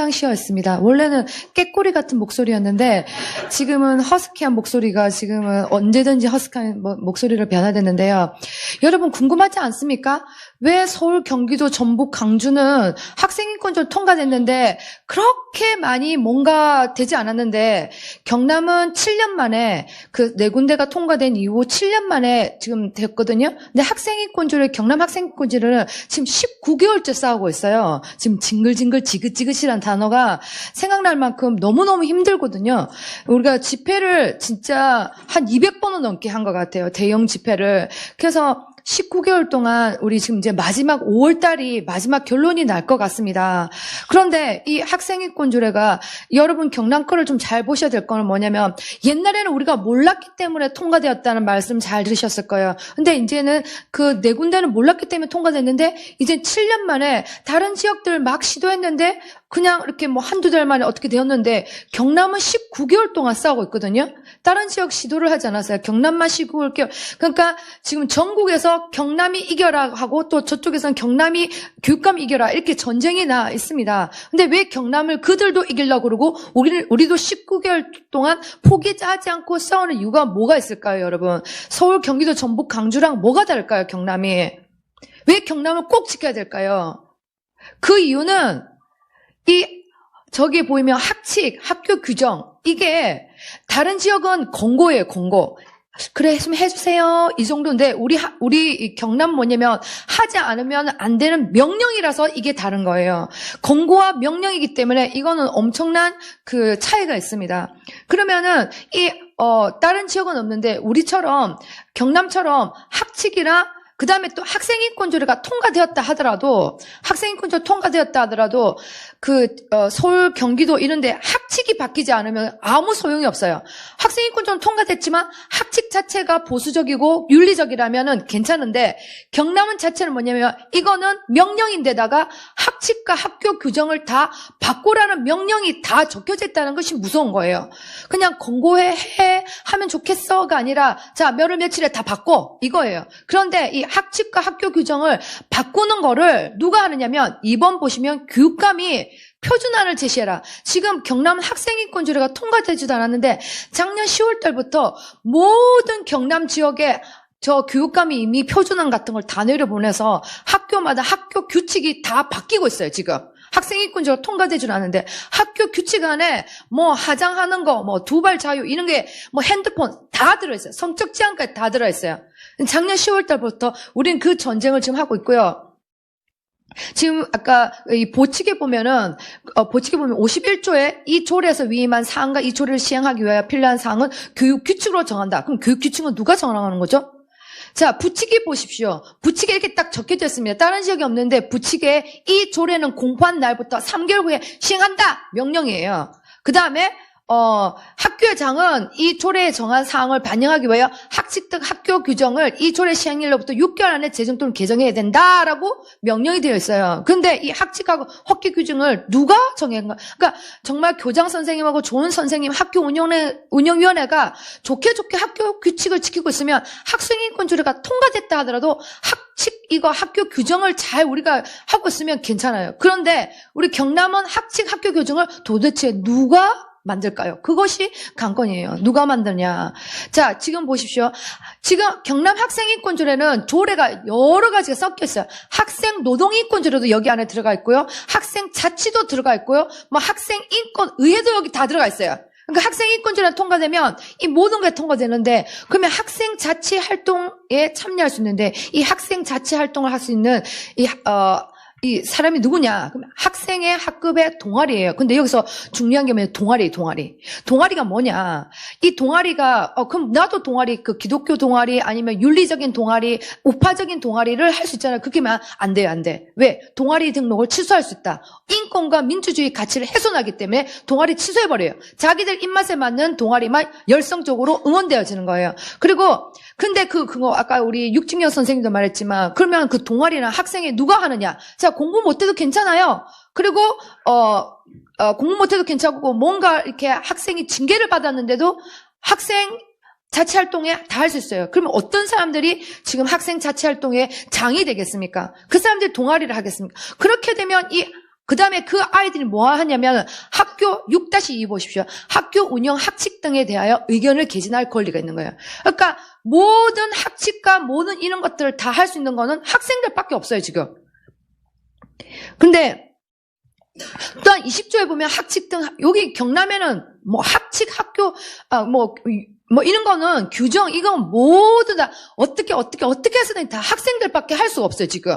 평상시였습니다. 원래는 깨꼬리 같은 목소리였는데 지금은 허스키한 목소리가 지금은 언제든지 허스키한 뭐- 목소리를 변화됐는데요. 여러분 궁금하지 않습니까? 왜 서울, 경기도, 전북, 강주는 학생인권조 통과됐는데 그렇게 많이 뭔가 되지 않았는데 경남은 7년 만에 그 네 군데가 통과된 이후 7년 만에 지금 됐거든요. 근데 학생인권조를 경남 학생인권조를 지금 19개월째 싸우고 있어요. 지금 징글징글 지긋지긋이란 단어가 생각날 만큼 너무너무 힘들거든요. 우리가 집회를 진짜 한 200번은 넘게 한 것 같아요. 대형 집회를. 그래서 19개월 동안 우리 지금 이제 마지막 5월 달이 마지막 결론이 날 것 같습니다. 그런데 이 학생인권 조례가 여러분 경남 거를 좀 잘 보셔야 될 거는 뭐냐면 옛날에는 우리가 몰랐기 때문에 통과되었다는 말씀 잘 들으셨을 거예요. 근데 이제는 그 네 군데는 몰랐기 때문에 통과됐는데 이제 7년 만에 다른 지역들 막 시도했는데 그냥 이렇게 뭐 한두 달 만에 어떻게 되었는데 경남은 19개월 동안 싸우고 있거든요. 다른 지역 시도를 하지 않았어요. 경남만 19개월. 그러니까 지금 전국에서 경남이 이겨라 하고 또 저쪽에서는 경남이 교육감 이겨라 이렇게 전쟁이 나 있습니다. 근데 왜 경남을 그들도 이기려고 그러고 우리를, 우리도 19개월 동안 포기하지 않고 싸우는 이유가 뭐가 있을까요, 여러분? 서울, 경기도, 전북, 강주랑 뭐가 다를까요, 경남이? 왜 경남을 꼭 지켜야 될까요? 그 이유는 이 저기 보이면 학칙, 학교 규정 이게 다른 지역은 공고예요, 공고. 그래 했으면 해주세요 이 정도인데 우리 하- 우리 이 경남 뭐냐면 하지 않으면 안 되는 명령이라서 이게 다른 거예요. 공고와 명령이기 때문에 이거는 엄청난 그 차이가 있습니다. 그러면은 이 어, 다른 지역은 없는데 우리처럼 경남처럼 학칙이나 그 다음에 또 학생인권조례가 통과되었다 하더라도 학생인권조 통과되었다 하더라도 그 어, 서울 경기도 이런데 학칙이 바뀌지 않으면 아무 소용이 없어요. 학생인권조는 통과됐지만 학칙 자체가 보수적이고 윤리적이라면은 괜찮은데 경남은 자체는 뭐냐면 이거는 명령인데다가 학칙과 학교 규정을 다 바꾸라는 명령이 다 적혀져 있다는 것이 무서운 거예요. 그냥 공고해 해 하면 좋겠어가 아니라 자 몇월 며칠에 다 바꿔 이거예요. 그런데 이 학칙과 학교 규정을 바꾸는 거를 누가 하느냐면 이번 보시면 교육감이 표준안을 제시해라. 지금 경남 학생인권조례가 통과되지도 않았는데 작년 10월 달부터 모든 경남 지역에 저 교육감이 이미 표준안 같은 걸 다 내려보내서 학교마다 학교 규칙이 다 바뀌고 있어요, 지금. 학생인권조가 통과되지는 않는데 학교 규칙 안에 뭐 화장하는 거, 뭐 두발 자유 이런 게 뭐 핸드폰 다 들어있어요. 성적 지향까지 다 들어있어요. 작년 10월 달부터 우리는 그 전쟁을 지금 하고 있고요. 지금 아까 이 보칙에 보면은 어, 보칙에 보면 51조에 이 조례에서 위임한 사항과 이 조례를 시행하기 위하여 필요한 사항은 교육 규칙으로 정한다. 그럼 교육 규칙은 누가 정하는 거죠? 자, 부칙에 보십시오. 부칙에 이렇게 딱 적혀져 있습니다. 다른 지역이 없는데 부칙에 이 조례는 공포한 날부터 3개월 후에 시행한다. 명령이에요. 그 다음에 어, 학교의 장은 이 조례에 정한 사항을 반영하기 위하여 학칙 등 학교 규정을 이 조례 시행일로부터 6개월 안에 제정 또는 개정해야 된다라고 명령이 되어 있어요. 근데 이 학칙하고 학교 규정을 누가 정했는가? 그러니까 정말 교장 선생님하고 좋은 선생님, 학교 운영회, 운영위원회가 좋게 좋게 학교 규칙을 지키고 있으면 학생인권 조례가 통과됐다 하더라도 학칙 이거 학교 규정을 잘 우리가 하고 있으면 괜찮아요. 그런데 우리 경남은 학칙 학교 규정을 도대체 누가 만들까요? 그것이 관건이에요. 누가 만드냐. 자, 지금 보십시오. 지금 경남 학생인권조례는 조례가 여러 가지가 섞여 있어요. 학생 노동인권조례도 여기 안에 들어가 있고요. 학생 자치도 들어가 있고요. 뭐 학생 인권 의회도 여기 다 들어가 있어요. 그러니까 학생 인권조례 통과되면 이 모든 게 통과되는데 그러면 학생 자치 활동에 참여할 수 있는데 이 학생 자치 활동을 할 수 있는 이 어, 이 사람이 누구냐? 학생의 학급의 동아리예요. 근데 여기서 중요한 게 뭐냐? 동아리, 동아리. 동아리가 뭐냐? 이 동아리가 어 그럼 나도 동아리 그 기독교 동아리 아니면 윤리적인 동아리, 우파적인 동아리를 할 수 있잖아요. 그렇게만 안 돼요, 안 돼. 왜? 동아리 등록을 취소할 수 있다. 인권과 민주주의 가치를 훼손하기 때문에 동아리 취소해 버려요. 자기들 입맛에 맞는 동아리만 열성적으로 응원되어지는 거예요. 그리고 근데 그 그거 아까 우리 육진경 선생님도 말했지만 그러면 그 동아리나 학생이 누가 하느냐? 자 공부 못해도 괜찮아요. 그리고 어, 어, 공부 못해도 괜찮고 뭔가 이렇게 학생이 징계를 받았는데도 학생 자치 활동에 다 할 수 있어요. 그러면 어떤 사람들이 지금 학생 자치 활동에 장이 되겠습니까? 그 사람들이 동아리를 하겠습니까? 그렇게 되면 이 그 다음에 그 아이들이 뭐 하냐면 학교 6-2 보십시오. 학교 운영 학칙 등에 대하여 의견을 개진할 권리가 있는 거예요. 그러니까 모든 학칙과 모든 이런 것들을 다 할 수 있는 거는 학생들밖에 없어요, 지금. 근데 또한 20조에 보면 학칙 등 여기 경남에는 뭐 학칙 학교 아뭐 뭐 이런 거는 규정 이건 모두 다 어떻게 어떻게 어떻게 해서든 다 학생들밖에 할 수가 없어요 지금.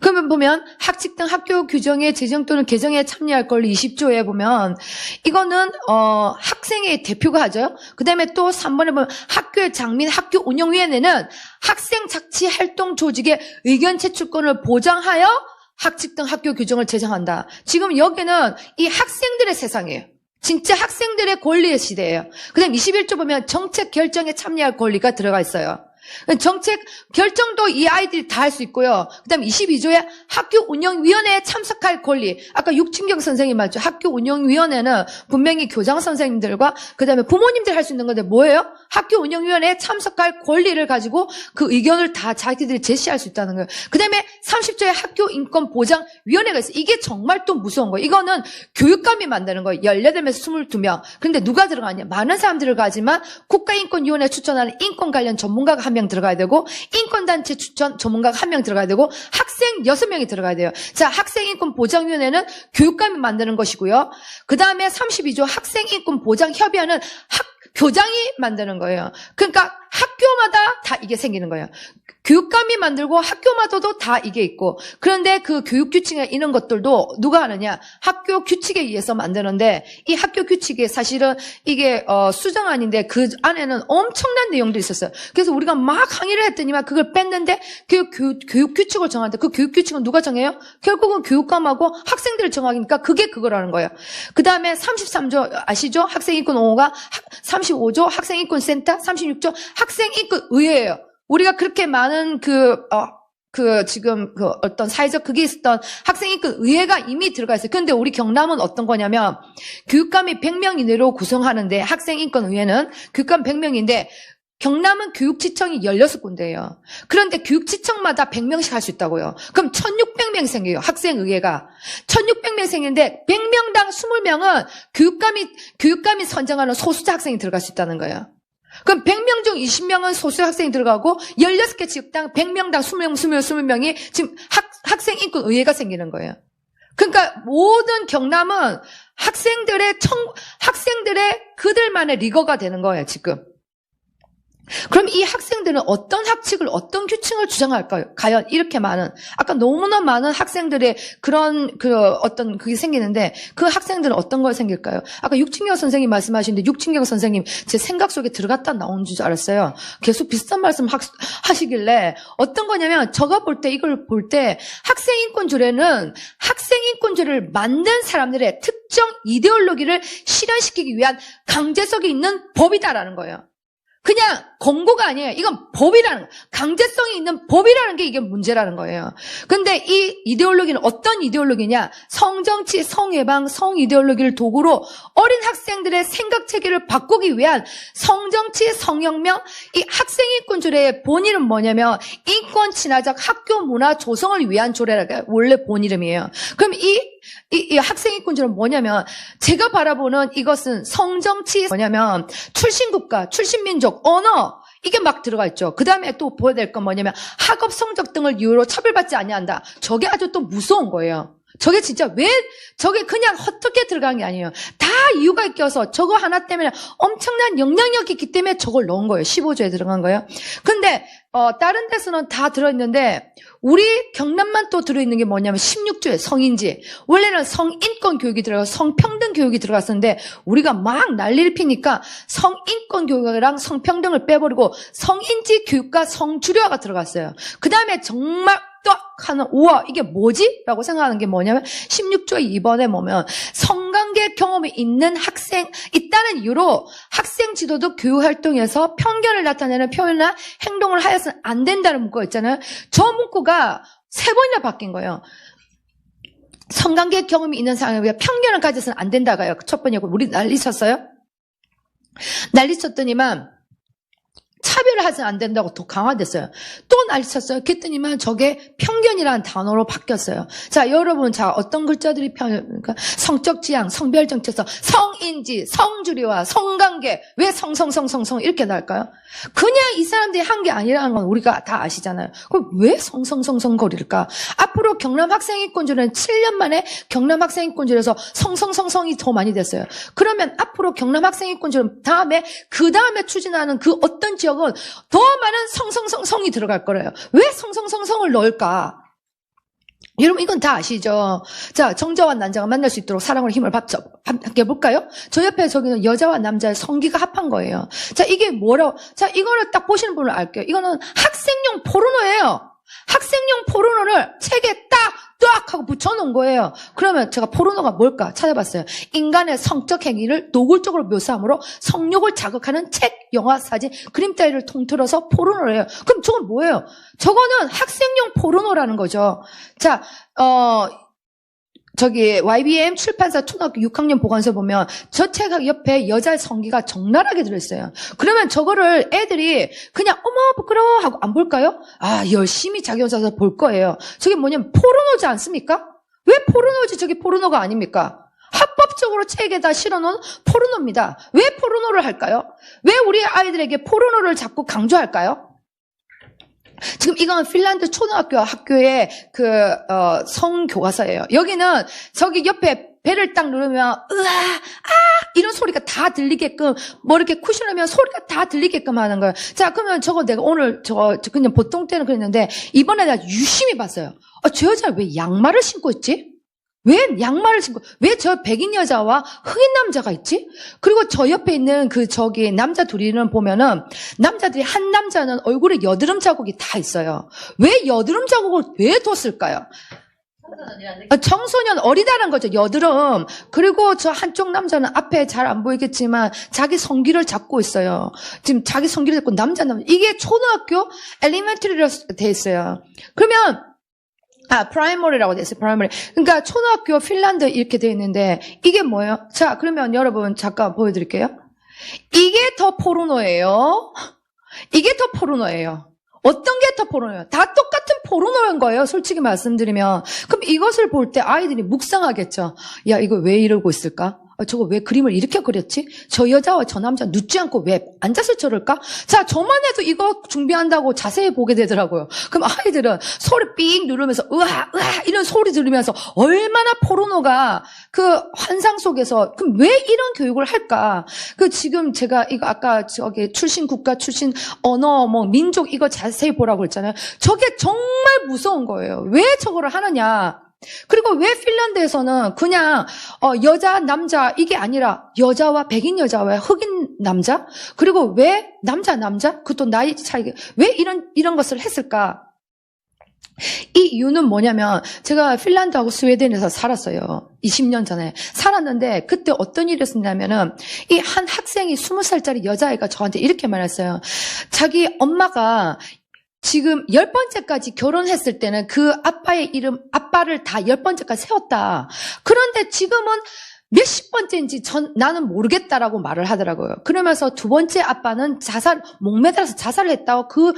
그러면 보면 학칙 등 학교 규정의 제정 또는 개정에 참여할 권리 20조에 보면 이거는 어 학생의 대표가 하죠. 그다음에 또 3번에 보면 학교의 장민 학교 운영위원회는 학생 자치 활동 조직의 의견 제출권을 보장하여 학칙 등 학교 규정을 제정한다. 지금 여기는 이 학생들의 세상이에요. 진짜 학생들의 권리의 시대예요. 그 다음 21조 보면 정책 결정에 참여할 권리가 들어가 있어요. 정책 결정도 이 아이들이 다 할 수 있고요. 그 다음 22조에 학교 운영위원회에 참석할 권리. 아까 육진경 선생님 말죠. 학교 운영위원회는 분명히 교장 선생님들과 그 다음에 부모님들 할 수 있는 건데 뭐예요? 학교 운영위원회에 참석할 권리를 가지고 그 의견을 다 자기들이 제시할 수 있다는 거예요. 그 다음에 30조에 학교 인권 보장 위원회가 있어요. 이게 정말 또 무서운 거예요. 이거는 교육감이 만드는 거예요. 18명에서 22명. 근데 누가 들어가냐? 많은 사람들을 가지만 국가인권위원회 추천하는 인권 관련 전문가가 한명 들어가야 되고 인권단체 추천 전문가가 한 명 들어가야 되고 학생 6명이 들어가야 돼요. 자, 학생인권보장위원회는 교육감이 만드는 것이고요. 그 다음에 32조 학생인권보장협의회는 학 교장이 만드는 거예요. 그러니까 학교마다 다 이게 생기는 거예요. 교육감이 만들고 학교마다도 다 이게 있고 그런데 그 교육 규칙이나 이런 것들도 누가 하느냐 학교 규칙에 의해서 만드는데 이 학교 규칙에 사실은 이게 어, 수정안인데 그 안에는 엄청난 내용들이 있었어요. 그래서 우리가 막 항의를 했더니만 그걸 뺐는데 그 교육, 교육 규칙을 정하는데 그 교육 규칙은 누가 정해요? 결국은 교육감하고 학생들을 정하니까 그게 그거라는 거예요. 그 다음에 33조 아시죠? 학생인권 5호가 35조 학생인권 센터, 36조 학생 인권의회예요. 우리가 그렇게 많은 그, 어, 그, 지금, 그, 어떤 사회적 그게 있었던 학생 인권 의회가 이미 들어가 있어요. 근데 우리 경남은 어떤 거냐면, 교육감이 100명 이내로 구성하는데, 학생 인권 의회는 교육감 100명인데, 경남은 교육지청이 16군데예요. 그런데 교육지청마다 100명씩 할 수 있다고요. 그럼 1600명 생겨요. 학생의회가. 1600명 생기는데 100명당 20명은 교육감이 교육감이 선정하는 소수자 학생이 들어갈 수 있다는 거예요. 그럼 100명 중 20명은 소수 학생이 들어가고 16개 지역당 100명당 20명, 20명, 20명이 지금 학, 학생 인권 의회가 생기는 거예요. 그러니까 모든 경남은 학생들의 청, 학생들의 그들만의 리거가 되는 거예요, 지금. 그럼 이 학생들은 어떤 학칙을 어떤 규칙을 주장할까요? 과연 이렇게 많은 아까 너무나 많은 학생들의 그런 그 어떤 그게 생기는데 그 학생들은 어떤 걸 생길까요? 아까 육진경 선생님 말씀하시는데 육진경 선생님 제 생각 속에 들어갔다 나온 줄 알았어요. 계속 비슷한 말씀 하, 하시길래 어떤 거냐면 제가 볼 때 이걸 볼 때 학생 인권조례는 학생 인권조례를 만든 사람들의 특정 이데올로기를 실현시키기 위한 강제성이 있는 법이다라는 거예요. 그냥 권고가 아니에요. 이건 법이라는 거. 강제성이 있는 법이라는 게 이게 문제라는 거예요. 근데 이 이데올로기는 어떤 이데올로기냐? 성정치, 성예방, 성이데올로기를 도구로 어린 학생들의 생각 체계를 바꾸기 위한 성정치, 성혁명, 이 학생 인권 조례의 본이름 뭐냐면 인권 친화적 학교 문화 조성을 위한 조례라가 원래 본 이름이에요. 그럼 이 이, 이 학생인권조는 뭐냐면 제가 바라보는 이것은 성정치 뭐냐면 출신국가, 출신민족, 언어 이게 막 들어가 있죠. 그 다음에 또 보여야 될 건 뭐냐면 학업 성적 등을 이유로 처벌받지 아니한다. 저게 아주 또 무서운 거예요. 저게 진짜 왜 저게 그냥 헛되게 들어간 게 아니에요. 다 이유가 있어서 저거 하나 때문에 엄청난 영향력이 있기 때문에 저걸 넣은 거예요. 15조에 들어간 거예요. 근데 어, 다른 데서는 다 들어있는데 우리 경남만 또 들어있는 게 뭐냐면 16조에 성인지 원래는 성인권 교육이 들어가 성평등 교육이 들어갔었는데 우리가 막 난리를 피니까 성인권 교육이랑 성평등을 빼버리고 성인지 교육과 성주류화가 들어갔어요. 그 다음에 정말 딱 하는 우와 이게 뭐지? 라고 생각하는 게 뭐냐면 16조 2번에 보면 성관계 경험이 있는 학생 있다는 이유로 학생 지도도 교육 활동에서 편견을 나타내는 표현이나 행동을 하여서는 안 된다는 문구가 있잖아요. 저 문구가 세 번이나 바뀐 거예요. 성관계 경험이 있는 사람이 편견을 가져서는 안 된다가요. 첫 번째고 우리 난리 쳤어요. 난리 쳤더니만 차별하지 안 된다고 더 강화됐어요. 또 날쳤어요. 그랬더니만 저게 편견이라는 단어로 바뀌었어요. 자, 여러분, 자, 어떤 글자들이 편견입니까? 성적 지향, 성별 정체성, 성인지, 성주리와 성관계. 왜 성성성성성 이렇게 날까요? 그냥 이 사람들이 한 게 아니라는 건 우리가 다 아시잖아요. 그럼 왜 성성성성거릴까? 앞으로 경남 학생인권주는 7년 만에 경남 학생인권주에서 성성성성이 더 많이 됐어요. 그러면 앞으로 경남 학생인권주 다음에 그 다음에 추진하는 그 어떤 지역은 더 많은 성성성성이 들어갈 거래요. 왜 성성성성을 넣을까? 여러분 이건 다 아시죠? 자 정자와 난자가 만날 수 있도록 사랑으로 힘을 합쳐 함께 해볼까요? 저 옆에 저기는 여자와 남자의 성기가 합한 거예요. 자 이게 뭐라고? 자 이거를 딱 보시는 분을 알게요. 이거는 학생용 포르노예요. 학생용 포르노를 책에 딱, 딱 하고 붙여놓은 거예요. 그러면 제가 포르노가 뭘까 찾아봤어요. 인간의 성적 행위를 노골적으로 묘사함으로 성욕을 자극하는 책, 영화, 사진, 그림 따위를 통틀어서 포르노를 해요. 그럼 저건 뭐예요? 저거는 학생용 포르노라는 거죠. 자, 어, 저기 YBM 출판사 초등학교 6학년 보관서 보면 저 책 옆에 여자 성기가 적나라하게 들어있어요. 그러면 저거를 애들이 그냥 어머 부끄러워 하고 안 볼까요? 아 열심히 자기 혼자서 볼 거예요. 저게 뭐냐면 포르노지 않습니까? 왜 포르노지 저게 포르노가 아닙니까? 합법적으로 책에다 실어놓은 포르노입니다. 왜 포르노를 할까요? 왜 우리 아이들에게 포르노를 자꾸 강조할까요? 지금 이건 핀란드 초등학교 학교의 그 어, 성교과서예요. 여기는 저기 옆에 배를 딱 누르면 으아 아 이런 소리가 다 들리게끔 뭐 이렇게 쿠션하면 소리가 다 들리게끔 하는 거예요. 자 그러면 저거 내가 오늘 저거 그냥 보통 때는 그랬는데 이번에 내가 유심히 봤어요. 아, 저 여자 왜 양말을 신고 있지? 왜 양말을 신고 왜 저 백인 여자와 흑인 남자가 있지? 그리고 저 옆에 있는 그 저기 남자 둘이는 보면은 남자들이 한 남자는 얼굴에 여드름 자국이 다 있어요. 왜 여드름 자국을 왜 뒀을까요? 아, 청소년 어리다는 거죠. 여드름. 그리고 저 한쪽 남자는 앞에 잘 안 보이겠지만 자기 성기를 잡고 있어요. 지금 자기 성기를 잡고 남자 남자 이게 초등학교 엘리멘터리로 돼 있어요. 그러면 아, 프라이머리라고 돼 있어요. 프라이머리. 그러니까 초등학교 핀란드 이렇게 돼 있는데 이게 뭐예요? 자, 그러면 여러분 잠깐 보여 드릴게요. 이게 더 포르노예요. 이게 더 포르노예요. 어떤 게 더 포르노예요? 다 똑같은 포르노인 거예요. 솔직히 말씀드리면. 그럼 이것을 볼 때 아이들이 묵상하겠죠. 야, 이거 왜 이러고 있을까? 아, 저거 왜 그림을 이렇게 그렸지? 저 여자와 저 남자 눕지 않고 왜 앉아서 저럴까? 자, 저만 해도 이거 준비한다고 자세히 보게 되더라고요. 그럼 아이들은 소리 삥 누르면서 으아, 으아 이런 소리 들으면서 얼마나 포르노가 그 환상 속에서 그럼 왜 이런 교육을 할까? 그 지금 제가 이거 아까 저기 출신 국가 출신 언어 뭐 민족 이거 자세히 보라고 했잖아요. 저게 정말 무서운 거예요. 왜 저거를 하느냐? 그리고 왜 핀란드에서는 그냥 어, 여자 남자 이게 아니라 여자와 백인 여자와 흑인 남자 그리고 왜 남자 남자 그것도 나이 차이 왜 이런 이런 것을 했을까? 이 이유는 뭐냐면 제가 핀란드하고 스웨덴에서 살았어요. 20년 전에 살았는데 그때 어떤 일이 있었냐면은 이 한 학생이 20살짜리 여자애가 저한테 이렇게 말했어요. 자기 엄마가 지금 열 번째까지 결혼했을 때는 그 아빠의 이름, 아빠를 다 열 번째까지 세웠다. 그런데 지금은 몇십 번째인지 전, 나는 모르겠다라고 말을 하더라고요. 그러면서 두 번째 아빠는 자살, 목매달아서 자살을 했다고 그,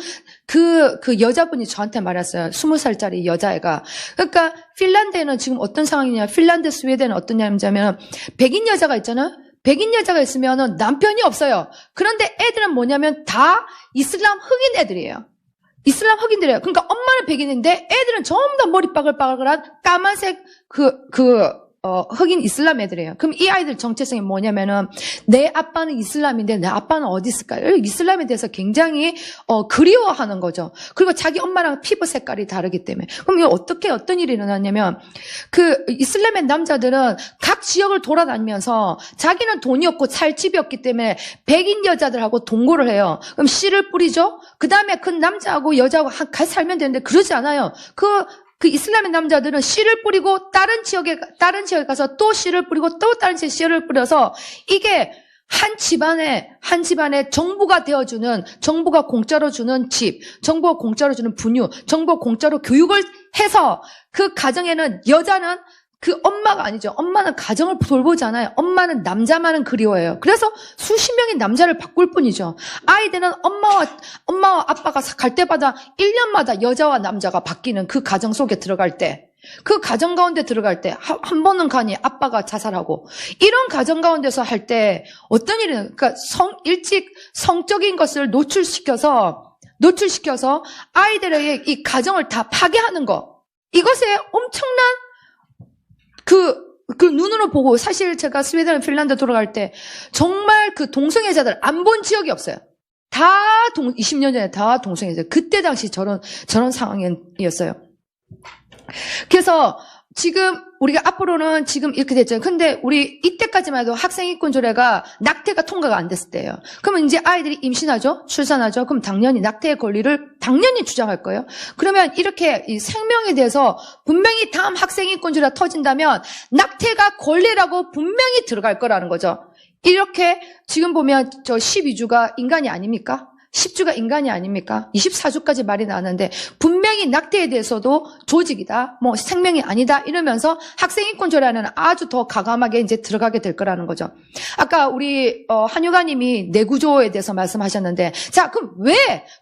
그, 그 여자분이 저한테 말했어요. 스무 살짜리 여자애가. 그러니까 핀란드에는 지금 어떤 상황이냐. 핀란드, 스웨덴은 어떠냐면, 백인 여자가 있잖아요. 백인 여자가 있으면 남편이 없어요. 그런데 애들은 뭐냐면 다 이슬람 흑인 애들이에요. 이슬람 흑인들이에요. 그러니까 엄마는 백인인데 애들은 전부 다 머리 빠글빠글한 까만색 그, 그, 어, 흑인 이슬람 애들이에요. 그럼 이 아이들 정체성이 뭐냐면은 내 아빠는 이슬람인데 내 아빠는 어디 있을까요? 이슬람에 대해서 굉장히 어, 그리워하는 거죠. 그리고 자기 엄마랑 피부 색깔이 다르기 때문에. 그럼 이거 어떻게 어떤 일이 일어났냐면 그 이슬람의 남자들은 각 지역을 돌아다니면서 자기는 돈이 없고 살 집이 없기 때문에 백인 여자들하고 동거를 해요. 그럼 씨를 뿌리죠. 그 다음에 그 남자하고 여자하고 한- 같이 살면 되는데 그러지 않아요. 그 그 이슬람의 남자들은 씨를 뿌리고 다른 지역에 다른 지역에 가서 또 씨를 뿌리고 또 다른 지역에 씨를 뿌려서 이게 한 집안에 한 집안에 정부가 되어주는 정부가 공짜로 주는 집, 정부가 공짜로 주는 분유, 정부가 공짜로 교육을 해서 그 가정에는 여자는 그 엄마가 아니죠. 엄마는 가정을 돌보잖아요. 엄마는 남자만은 그리워해요. 그래서 수십 명의 남자를 바꿀 뿐이죠. 아이들은 엄마와, 엄마와 아빠가 갈 때마다 1년마다 여자와 남자가 바뀌는 그 가정 속에 들어갈 때, 그 가정 가운데 들어갈 때, 한, 한 번은 가니 아빠가 자살하고, 이런 가정 가운데서 할 때 어떤 일이, 그러니까 성, 일찍 성적인 것을 노출시켜서, 노출시켜서 아이들의 이 가정을 다 파괴하는 거. 이것에 엄청난 그, 그 눈으로 보고 사실 제가 스웨덴, 핀란드 돌아갈 때 정말 그 동성애자들 안 본 지역이 없어요. 다 동, 20년 전에 다 동성애자. 그때 당시 저런, 저런 상황이었어요. 그래서 지금 우리가 앞으로는 지금 이렇게 됐잖아요. 근데 우리 이때까지만 해도 학생인권 조례가 낙태가 통과가 안 됐을 때예요. 그러면 이제 아이들이 임신하죠? 출산하죠? 그럼 당연히 낙태의 권리를 당연히 주장할 거예요. 그러면 이렇게 이 생명에 대해서 분명히 다음 학생인권 조례가 터진다면 낙태가 권리라고 분명히 들어갈 거라는 거죠. 이렇게 지금 보면 저 12주가 인간이 아닙니까? 10주가 인간이 아닙니까? 24주까지 말이 나왔는데 분명히 낙태에 대해서도 조직이다, 뭐 생명이 아니다 이러면서 학생인권조례는 아주 더 가감하게 이제 들어가게 될 거라는 거죠. 아까 우리 어, 한유가님이 내구조에 대해서 말씀하셨는데 자 그럼 왜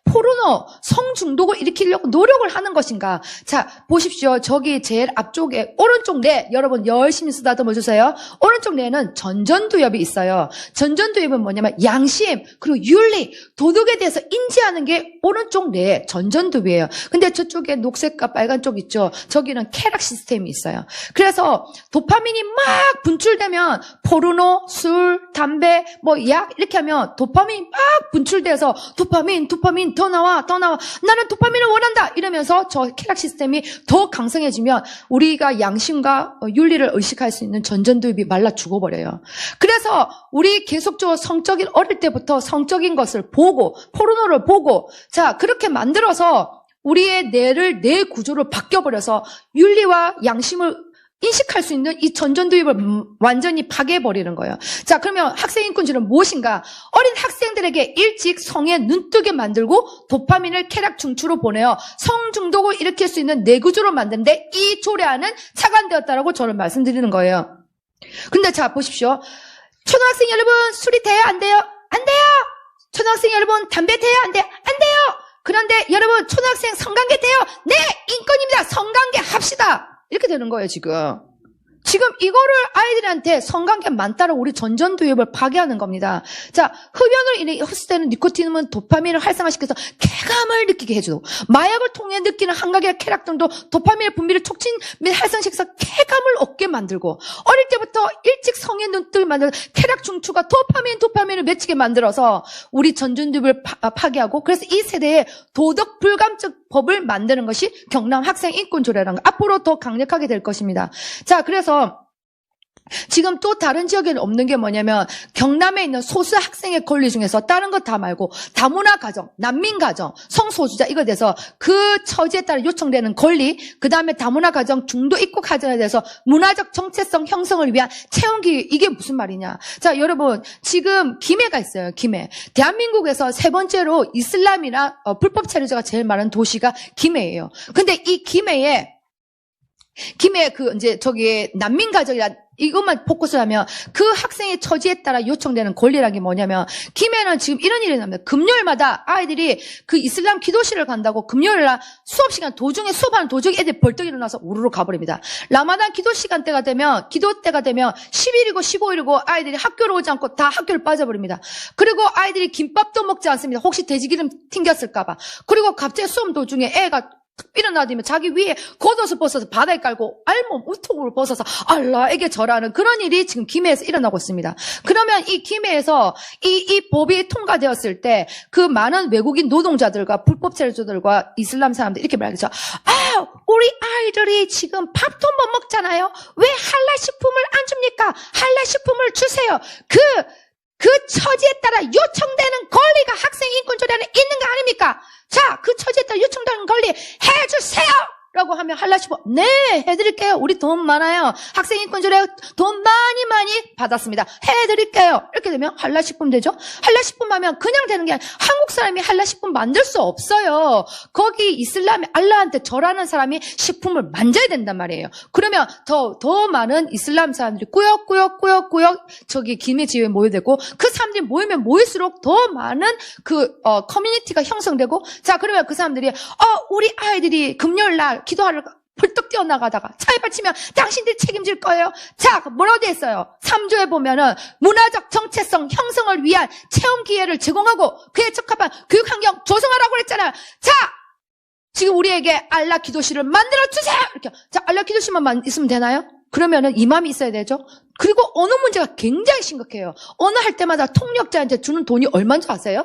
포르노 성중독을 일으키려고 노력을 하는 것인가? 자 보십시오. 저기 제일 앞쪽에 오른쪽 뇌 여러분 열심히 쓰다듬어 주세요. 오른쪽 뇌에는 전전두엽이 있어요. 전전두엽은 뭐냐면 양심 그리고 윤리 도덕에 대해서 인지하는 게 오른쪽 뇌 전전두엽이에요. 근데 저쪽에 녹색과 빨간 쪽 있죠. 저기는 쾌락 시스템이 있어요. 그래서 도파민이 막 분출되면 포르노, 술, 담배, 뭐 약 이렇게 하면 도파민이 막 분출돼서 도파민, 도파민 더 나와, 더 나와. 나는 도파민을 원한다 이러면서 저 쾌락 시스템이 더 강성해지면 우리가 양심과 어, 윤리를 의식할 수 있는 전전두엽이 말라 죽어버려요. 그래서 우리 계속적으로 성적인 어릴 때부터 성적인 것을 보고 포르노를 보고 자 그렇게 만들어서 우리의 뇌를 뇌 구조를 바뀌어 버려서 윤리와 양심을 인식할 수 있는 이 전전두입을 음, 완전히 파괴해 버리는 거예요. 자, 그러면 학생 인권주는 무엇인가? 어린 학생들에게 일찍 성에 눈뜨게 만들고 도파민을 쾌락 중추로 보내어 성 중독을 일으킬 수 있는 뇌 구조로 만드는데 이 조례안은 차관되었다라고 저는 말씀드리는 거예요. 근데 자, 보십시오. 초등학생 여러분, 술이 돼요? 안 돼요? 안 돼요! 초등학생 여러분, 담배 돼요? 안 돼요? 안 돼요! 그런데 여러분, 초등학생 성관계 돼요? 네! 인권입니다! 성관계 합시다! 이렇게 되는 거예요, 지금. 지금 이거를 아이들한테 성관계 많다고 우리 전전두엽을 파괴하는 겁니다. 자, 흡연을 인해 흡수 때는 니코틴은 도파민을 활성화시켜서 쾌감을 느끼게 해주고, 마약을 통해 느끼는 한각이나 쾌락 등도 도파민의 분비를 촉진 및 활성시켜서 쾌감을 얻게 만들고, 어릴 때부터 일찍 성의 눈뜨게 만드는 쾌락 중추가 도파민, 도파민을 맺히게 만들어서 우리 전전두엽을 파, 파괴하고, 그래서 이 세대에 도덕 불감적 법을 만드는 것이 경남 학생 인권 조례라는 거. 앞으로 더 강력하게 될 것입니다. 자, 그래서 지금 또 다른 지역에는 없는 게 뭐냐면 경남에 있는 소수 학생의 권리 중에서 다른 것 다 말고 다문화 가정, 난민 가정, 성소수자 이거에 대해서 그 처지에 따라 요청되는 권리, 그 다음에 다문화 가정, 중도 입국 가정에 대해서 문화적 정체성 형성을 위한 채용기 이게 무슨 말이냐? 자, 여러분 지금 김해가 있어요. 김해. 대한민국에서 세 번째로 이슬람이나 어, 불법 체류자가 제일 많은 도시가 김해예요. 근데 이 김해에 김해 그 이제 저기 난민 가정이라 이것만 포커스를 하면 그 학생의 처지에 따라 요청되는 권리라는 게 뭐냐면 김해는 지금 이런 일이 납니다. 금요일마다 아이들이 그 이슬람 기도실을 간다고 금요일 날 수업 시간 도중에 수업하는 도중에 애들 벌떡 일어나서 우르르 가버립니다. 라마단 기도 시간대가 되면 기도 때가 되면 10일이고 15일이고 아이들이 학교를 오지 않고 다 학교를 빠져버립니다. 그리고 아이들이 김밥도 먹지 않습니다. 혹시 돼지기름 튕겼을까봐. 그리고 갑자기 수업 도중에 애가 일어나더면 자기 위에 겉옷을 벗어서 바다에 깔고 알몸 우통을 벗어서 알라에게 절하는 그런 일이 지금 김해에서 일어나고 있습니다. 그러면 이 김해에서 이, 이 법이 통과되었을 때 그 많은 외국인 노동자들과 불법 체류자들과 이슬람 사람들 이렇게 말하겠죠. 아, 우리 아이들이 지금 밥도 못 먹잖아요. 왜 할랄 식품을 안 줍니까? 할랄 식품을 주세요. 그, 그 처지에 따라 요청되는 권리가 학생 인권 조례안에 있는 거 아닙니까? 자, 그 처지에 따라 요청되는 권리 해주세요! 라고 하면 할라 싶어. 네, 해드릴게요. 우리 돈 많아요. 학생 인권조례 돈 많이 많이 받았습니다. 해드릴게요. 이렇게 되면 한라식품 되죠? 한라식품 하면 그냥 되는 게 아니라 한국 사람이 한라식품 만들 수 없어요. 거기 이슬람 알라한테 절하는 사람이 식품을 만져야 된단 말이에요. 그러면 더, 더 많은 이슬람 사람들이 꾸역꾸역꾸역꾸역 저기 김해지에 모여되고 그 사람들이 모이면 모일수록 더 많은 그, 어, 커뮤니티가 형성되고 자, 그러면 그 사람들이 어, 우리 아이들이 금요일 날 기도하러 벌떡 뛰어나가다가 차에 받치면 당신들이 책임질 거예요. 자, 뭐라고 돼 있어요? 3조에 보면은 문화적 정체성 형성을 위한 체험 기회를 제공하고 그에 적합한 교육 환경 조성하라고 그랬잖아요. 자, 지금 우리에게 알라 기도실을 만들어 주세요. 이렇게. 자, 알라 기도실만 만- 있으면 되나요? 그러면은 이맘이 있어야 되죠. 그리고 어느 문제가 굉장히 심각해요. 어느 할 때마다 통역자한테 주는 돈이 얼마인 줄 아세요?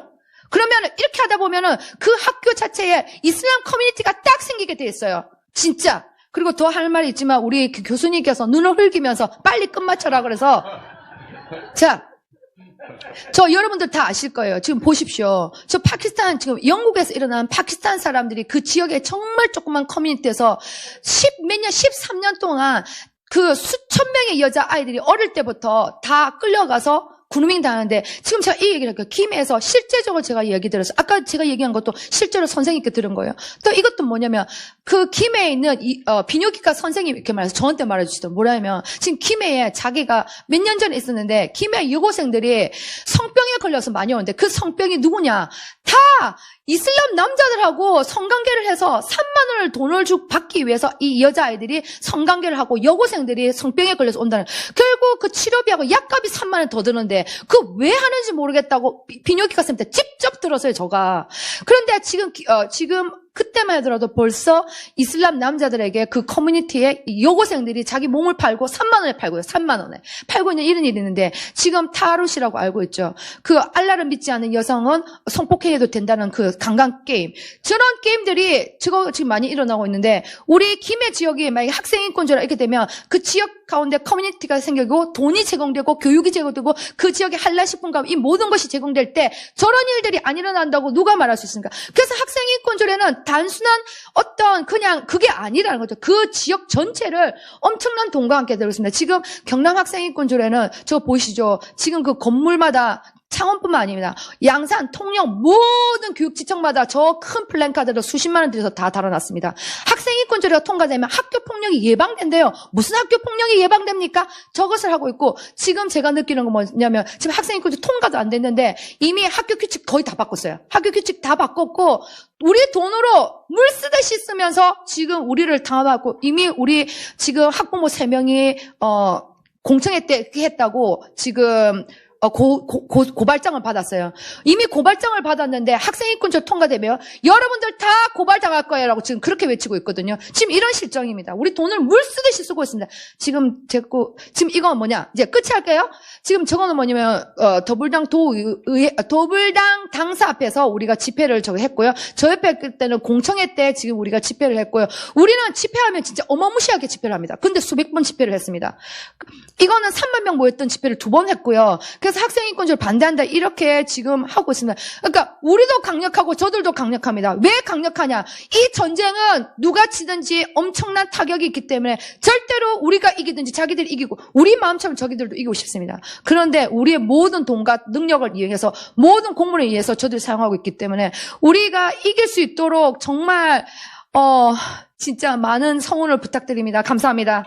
그러면 이렇게 하다 보면은 그 학교 자체에 이슬람 커뮤니티가 딱 생기게 돼 있어요. 진짜. 그리고 더 할 말이 있지만 우리 그 교수님께서 눈을 흘기면서 빨리 끝마쳐라 그래서 자. 저 여러분들 다 아실 거예요. 지금 보십시오. 저 파키스탄 지금 영국에서 일어난 파키스탄 사람들이 그 지역에 정말 조그만 커뮤니티에서 10 몇 년, 13년 동안 그 수천 명의 여자 아이들이 어릴 때부터 다 끌려가서 구루밍 당하는데 지금 제가 이 얘기를 할게요. 김해에서 실제적으로 제가 얘기 들었어요. 아까 제가 얘기한 것도 실제로 선생님께 들은 거예요. 또 이것도 뭐냐면 그 김해에 있는 이, 어, 비뇨기과 선생님이 이렇게 말해서 저한테 말해주시더라고요. 뭐냐면 지금 김해에 자기가 몇 년 전에 있었는데 김해 여고생들이 성병에 걸려서 많이 오는데 그 성병이 누구냐? 다 이슬람 남자들하고 성관계를 해서 3만 원을 돈을 주 받기 위해서 이 여자아이들이 성관계를 하고 여고생들이 성병에 걸려서 온다는 결국 그 치료비하고 약값이 3만 원 더 드는데 그 왜 하는지 모르겠다고 비- 비뇨기과 쌤한테 직접 들었어요 저가. 그런데 지금 기- 어, 지금 그때만 하더라도 벌써 이슬람 남자들에게 그 커뮤니티에 이 여고생들이 자기 몸을 팔고 3만 원에 팔고요. 3만 원에. 팔고 있는 이런 일이 있는데 지금 타루시라고 알고 있죠. 그 알라를 믿지 않는 여성은 성폭행해도 된다는 그 강간 게임. 저런 게임들이 지금 많이 일어나고 있는데 우리 김해 지역이 만약에 학생 인권제로 이렇게 되면 그 지역 가운데 커뮤니티가 생기고 돈이 제공되고 교육이 제공되고 그 지역에 한라식품과 이 모든 것이 제공될 때 저런 일들이 안 일어난다고 누가 말할 수 있습니까? 그래서 학생 인권조례는 단순한 어떤 그냥 그게 아니라는 거죠. 그 지역 전체를 엄청난 돈과 함께 들었습니다. 지금 경남 학생인권 조례는 저 보이시죠? 지금 그 건물마다 창원뿐만 아닙니다. 양산, 통영 모든 교육지청마다 저 큰 플랜카드를 수십만 원 들여서 다 달아놨습니다. 학생인권 조례가 통과되면 학교 폭력이 예방된대요. 무슨 학교 폭력이 예방됩니까? 저것을 하고 있고 지금 제가 느끼는 건 뭐냐면 지금 학생인권조 통과도 안 됐는데 이미 학교 규칙 거의 다 바꿨어요. 학교 규칙 다 바꿨고 우리 돈으로 물 쓰듯이 쓰면서 지금 우리를 당하고 이미 우리 지금 학부모 세명이 어, 공청회 때 했다고 지금 어, 고, 고, 고, 고 발장을 받았어요. 이미 고발장을 받았는데 학생인권조 통과되면 여러분들 다 고발당할 거예요 라고 지금 그렇게 외치고 있거든요. 지금 이런 실정입니다. 우리 돈을 물 쓰듯이 쓰고 있습니다. 지금 제고 지금 이건 뭐냐? 이제 끝이 할게요. 지금 저거는 뭐냐면 어, 더불당 도의 더불당 당사 앞에서 우리가 집회를 저거 했고요. 저 옆에 때는 공청회 때 지금 우리가 집회를 했고요. 우리는 집회하면 진짜 어마무시하게 집회를 합니다. 근데 수백 번 집회를 했습니다. 이거는 3만 명 모였던 집회를 두 번 했고요. 그래서 학생인권조를 반대한다 이렇게 지금 하고 있습니다. 그러니까 우리도 강력하고 저들도 강력합니다. 왜 강력하냐? 이 전쟁은 누가 치든지 엄청난 타격이 있기 때문에 절대로 우리가 이기든지 자기들이 이기고 우리 마음처럼 저기들도 이기고 싶습니다. 그런데 우리의 모든 돈과 능력을 이용해서 모든 공문에 의해서 저들이 사용하고 있기 때문에 우리가 이길 수 있도록 정말 어 진짜 많은 성원을 부탁드립니다. 감사합니다.